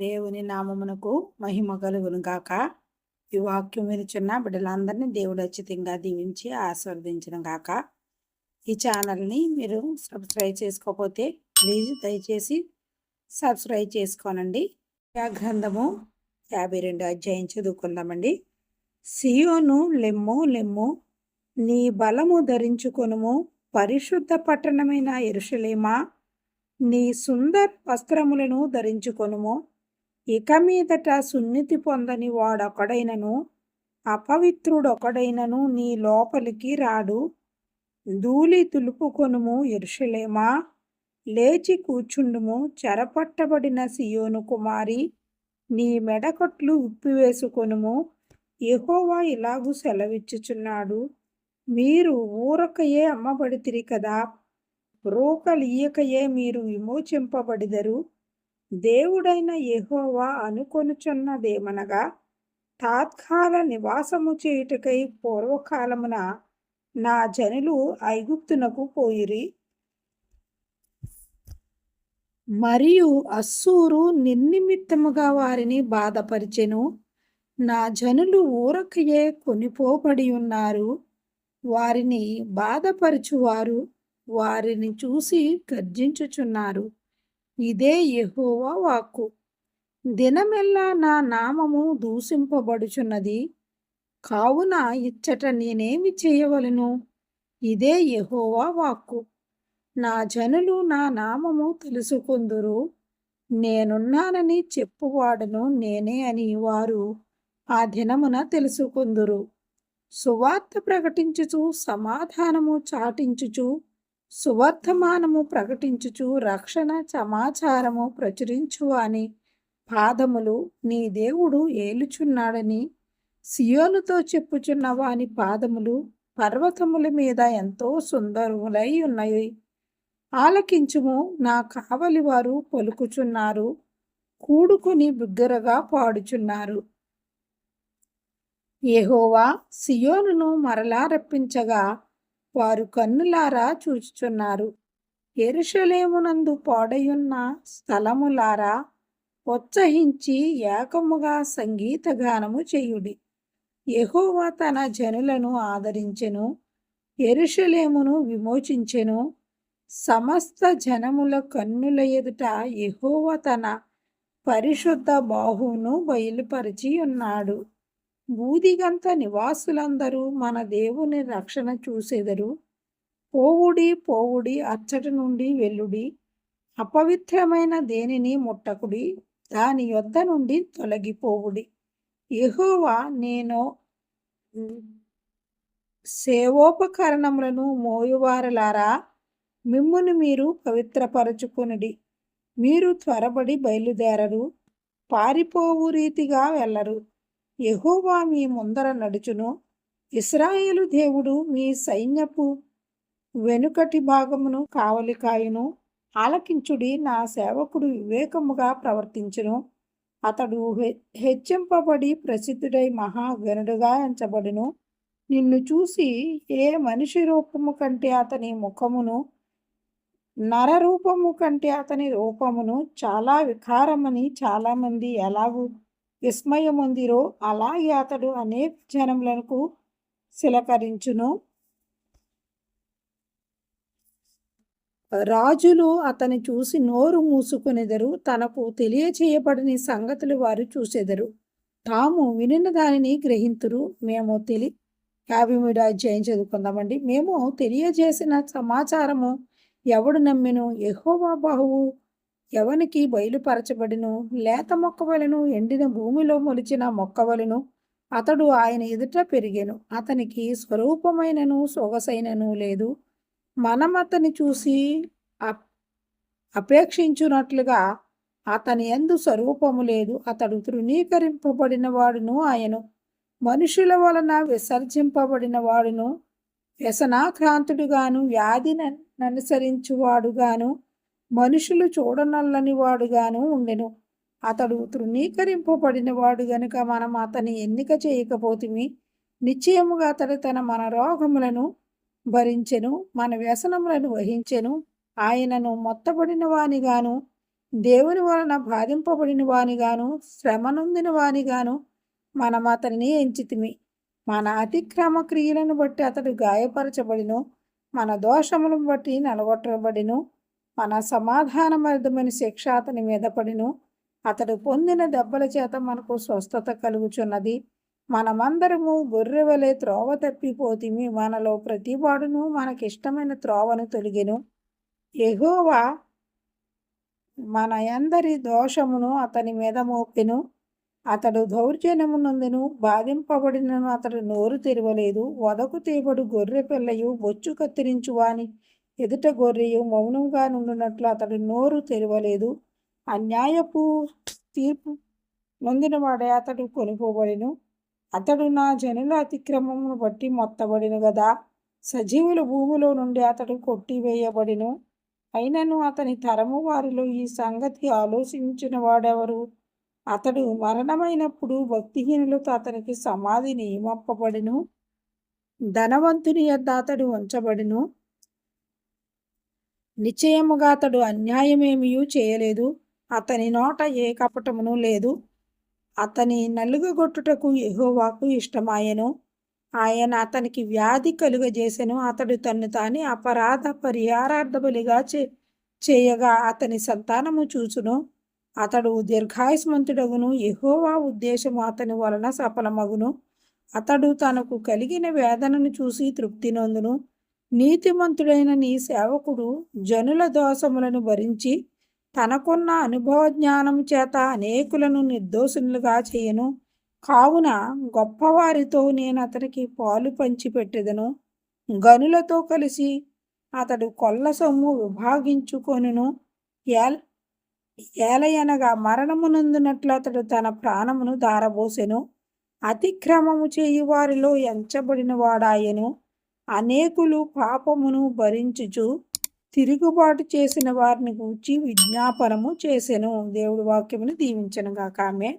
దేవుని నామమునకు మహిమ కలుగును గాక. ఈ వాక్యం వినిచున్న బిడ్డలందరినీ దేవుడు అచ్చితంగా దీవించి ఆస్వాదించడం గాక. ఈ ఛానల్ని మీరు సబ్స్క్రైబ్ చేసుకోకపోతే ప్లీజ్ దయచేసి సబ్స్క్రైబ్ చేసుకోనండి. గ్రంథము యాభై రెండు అధ్యాయం చదువుకుందామండి. సియోను లెమ్ము లెమ్ము నీ బలము ధరించుకొనుము పరిశుద్ధ పట్టణమైన ఎరుషలేమా నీ సుందర్ వస్త్రములను ధరించుకొనుము ఇక మీదట సున్నితి పొందని వాడొకడైనను అపవిత్రుడొకడైనను నీ లోపలికి రాడు. ధూళి తులుపుకొనుము ఎరుషలేమా లేచి కూర్చుండుము చెరపట్టబడిన సియోను కుమారి. నీ మెడకట్లు ఉప్పివేసుకొనుము. ఎహోవా ఇలాగు సెలవిచ్చుచున్నాడు. మీరు ఊరకయే అమ్మబడితిరి కదా? రూకలియకయే మీరు విమోచింపబడిదరు. దేవుడైన యెహోవా అనుకొనుచున్నదేమనగా తాత్కాల నివాసము చేయుటకై పూర్వకాలమున నా జనులు ఐగుప్తునకు పోయిరి. మరియు అస్సూరు నిర్నిమిత్తముగా వారిని బాధపరిచెను. నా జనులు ఊరకయే కొనిపోబడి ఉన్నారు వారిని బాధపరచువారు వారిని చూసి గర్జించుచున్నారు. ఇదే యహోవా వాక్కు. దినమెల్లా నా నామము దూషింపబడుచున్నది. కావున ఇచ్చట నేనేమి చేయవలను? ఇదే యహోవా వాక్కు. నా జనులు నా నామము తెలుసుకుందురు. నేనున్నానని చెప్పువాడను నేనే అని వారు ఆ దినమున తెలుసుకుందురు. సువార్త ప్రకటించుచు సమాధానము చాటించుచు సువర్ధమానము ప్రకటించుచు రక్షణ సమాచారము ప్రచురించు అని పాదములు నీ దేవుడు ఏలుచున్నాడని సియోలుతో చెప్పుచున్న వాని పాదములు పర్వతముల మీద ఎంతో సుందరములై ఉన్నాయి ఆలకించుము నా కావలి వారు పలుకుచున్నారు కూడుకుని బిగ్గరగా పాడుచున్నారు. ఎహోవా సియోనును మరలా రప్పించగా వారు కన్నులారా చూచుచున్నారు. ఎరుషలేమునందు పాడయున్న స్థలములారా ఉత్సహించి ఏకముగా సంగీత గానము చేయుడి. యహోవా తన జనులను ఆదరించెను ఎరుషలేమును విమోచించెను. సమస్త జనముల కన్నుల ఎదుట యెహోవా తన పరిశుద్ధ బాహువును బయలుపరిచి ఉన్నాడు బూదిగంత నివాసులందరూ మన దేవుని రక్షణ చూసేదరు. పోవుడి పోవుడి అచ్చటి నుండి వెల్లుడి అపవిత్రమైన దేనిని ముట్టకుడి. దాని యొద్ద నుండి తొలగిపోవుడి. ఎహోవా నేను సేవోపకరణములను మోయువారలారా? మిమ్మును మీరు పవిత్రపరచుకొనుడి. మీరు త్వరబడి బయలుదేరరు. పారిపోవు రీతిగా వెళ్ళరు. యహోవా మీ ముందర నడుచును. ఇస్రాయేలు దేవుడు మీ సైన్యపు వెనుకటి భాగమును కావలికాయును. ఆలకించుడి నా సేవకుడు వివేకముగా ప్రవర్తించును. అతడు హెచ్చింపబడి ప్రసిద్ధుడై మహాగణుడుగా ఎంచబడును. నిన్ను చూసి ఏ మనిషి రూపము కంటే అతని ముఖమును నరరూపము కంటే అతని రూపమును చాలా వికారమని చాలామంది ఎలాగూ విస్మయముందిరో అలాగే అతడు అనేక జనములకు శిలకరించును రాజులు అతని చూసి నోరు మూసుకునేదరు తనకు తెలియచేయబడని సంగతులు వారు చూసెదరు. తాము వినిన దానిని గ్రహింతురు. మేము తెలి యాభై మూడు అధ్యాయం చదువుకుందామండి. మేము తెలియజేసిన సమాచారము ఎవడు నమ్మెను? ఎహోవా బాహువు. ఎవనికి బయలుపరచబడిను? లేత మొక్కవలను ఎండిన భూమిలో మొలిచిన మొక్కవలను అతడు ఆయన ఎదుట పెరిగాను. అతనికి స్వరూపమైనను సొగసైనను లేదు. మనం అతని చూసి అపేక్షించున్నట్లుగా అతని ఎందు స్వరూపము లేదు. అతడు తృణీకరింపబడిన వాడును ఆయను. మనుషుల వలన విసర్జింపబడిన వాడును వ్యసనాక్రాంతుడుగాను వ్యాధిని అనుసరించువాడుగాను మనుషులు చూడనల్లని వాడుగాను ఉండెను. అతడు తృణీకరింపబడిన వాడు గనుక మనం అతని ఎన్నిక చేయకపోతిమి నిశ్చయముగా అతడు తన మన రోగములను భరించెను మన వ్యసనములను వహించెను. ఆయనను మొత్తబడిన వానిగాను దేవుని వలన బాధింపబడిన వానిగాను శ్రమనొందిన వానిగాను మనం అతనిని ఎంచితిమి. మన అతిక్రమ క్రియలను బట్టి అతడు గాయపరచబడిను మన దోషములను బట్టి నలగొట్టబడిను. మన సమాధానమైన శిక్ష అతని మీద పడిను. అతడు పొందిన దెబ్బల చేత మనకు స్వస్థత కలుగుచున్నది. మనమందరము గొర్రె వలె త్రోవ తప్పిపోతిమి. మనలో ప్రతివాడును మనకిష్టమైన త్రోవను తొలిగెను. ఎహోవా మన అందరి దోషమును అతని మీద మోపెను. అతడు దౌర్జన్యమునందును బాధింపబడినను అతడు నోరు తెరవలేదు. వదకు తేబడు గొర్రె పిల్లయు బొచ్చు కత్తిరించువాని. అని ఎదుట గొర్రెయు మౌనంగా నుండినట్లు అతడు నోరు తెరవలేదు. అన్యాయపు తీర్పు నొందినవాడే అతడు కొనిపోబడిను. అతడు నా జనుల అతిక్రమమును బట్టి మొత్తబడిను కదా సజీవుల భూమిలో నుండి అతడు కొట్టివేయబడిను. అయినను అతని తరము వారిలో ఈ సంగతి ఆలోచించిన వాడెవరు? అతడు మరణమైనప్పుడు భక్తిహీనులతో అతనికి సమాధి నియమప్పబడిను ధనవంతుని యొద్ద అతడు ఉంచబడిను. నిశ్చయముగా అతడు అన్యాయమేమీ చేయలేదు. అతని నోట ఏ కపటమును లేదు. అతని నలుగగొట్టుటకు ఎహోవాకు ఇష్టమాయను. ఆయన అతనికి వ్యాధి కలుగజేసెను. అతడు తన్ను తాని అపరాధ పరిహారార్థ బలిగా చే చేయగా అతని సంతానము చూచును. అతడు దీర్ఘాయుస్మంతుడగును ఎహోవా ఉద్దేశము అతని వలన సఫలమగును. అతడు తనకు కలిగిన వేదనను చూసి తృప్తి నొందును. నీతిమంతుడైన నీ సేవకుడు జనుల దోషములను భరించి తనకున్న అనుభవ జ్ఞానం చేత అనేకులను నిర్దోషులుగా చేయను. కావున గొప్పవారితో నేను అతనికి పాలు పంచిపెట్టెదను. గనులతో కలిసి అతడు కొల్ల సొమ్ము విభాగించుకొనును. ఏల్ ఏలయనగా మరణమునందునట్లు అతడు తన ప్రాణమును దారబోసెను అతిక్రమము చేయువారిలో ఎంచబడిన వాడాయను అనేకులు పాపమును భరించుచు తిరుగుబాటు చేసిన వారిని గూర్చి విజ్ఞాపనము చేసెను. దేవుడి వాక్యమును దీవించను గాక ఆమె